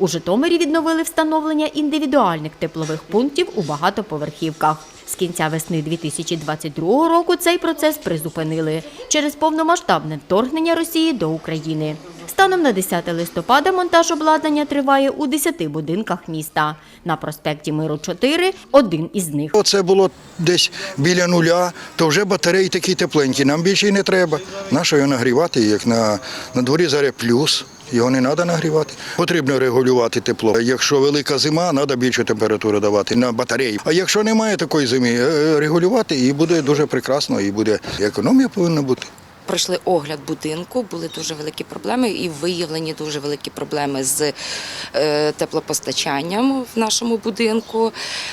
У Житомирі відновили встановлення індивідуальних теплових пунктів у багатоповерхівках. З кінця весни 2022 року цей процес призупинили через повномасштабне вторгнення Росії до України. Станом на 10 листопада монтаж обладнання триває у 10 будинках міста. На проспекті Миру 4 – один із них. Оце було десь біля нуля, то вже батареї такі тепленькі. Нам більше й не треба. Нащо його нагрівати, як на, на дворі зараз плюс. Його не треба нагрівати. Потрібно регулювати тепло. Якщо велика зима, треба більшу температуру давати на батареї. А якщо немає такої зими, е, регулювати і буде дуже прекрасно, і буде економія повинна бути. Пройшли огляд будинку, були дуже великі проблеми і виявлені дуже великі проблеми з е, теплопостачанням в нашому будинку.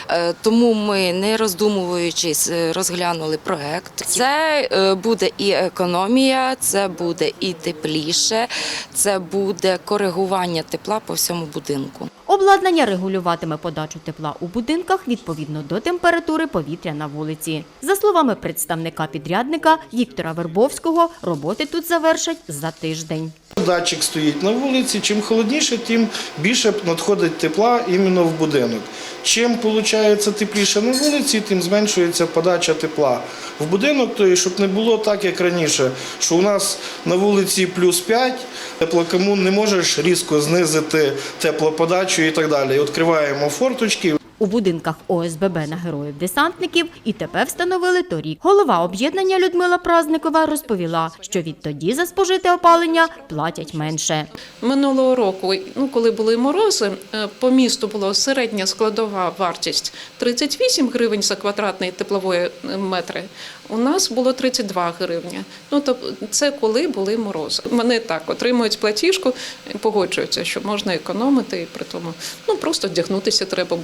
Е, Тому ми, не роздумуючись, е, розглянули проект. Це буде і економія, це буде і тепліше, це буде коригування тепла по всьому будинку. Обладнання регулюватиме подачу тепла у будинках відповідно до температури повітря на вулиці. За словами представника підрядника Віктора Вербовського, роботи тут завершать за тиждень. Датчик стоїть на вулиці. Чим холодніше, тим більше надходить тепла іменно в будинок. Чим виходить тепліше на вулиці, тим зменшується подача тепла в будинок. Тобто, щоб не було так, як раніше, що у нас на вулиці плюс 5, теплокомун не можеш різко знизити теплоподачу і так далі. Відкриваємо форточки. У будинках ОСББ на героїв-десантників ІТП встановили торік. Голова об'єднання Людмила Празникова розповіла, що відтоді за спожите опалення платять менше. Минулого року, ну коли були морози, е, по місту була середня складова вартість 38 гривень за квадратний теплової е, метри. У нас було 32 гривні. Ну тобто це коли були морози. Вони так отримують платіжку, погоджуються, що можна економити, і при тому ну просто вдягнутися треба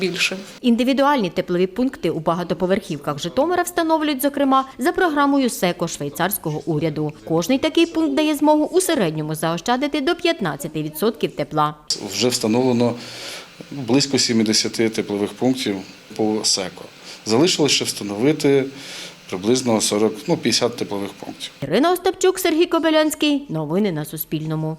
більше. Індивідуальні теплові пункти у багатоповерхівках Житомира встановлюють, зокрема, за програмою СЕКО швейцарського уряду. Кожний такий пункт дає змогу у середньому заощадити до 15% тепла. Вже встановлено близько 70 теплових пунктів по СЕКО. Залишилося ще встановити приблизно 40, ну, 50 теплових пунктів. Ірина Остапчук, Сергій Кобилянський. Новини на Суспільному.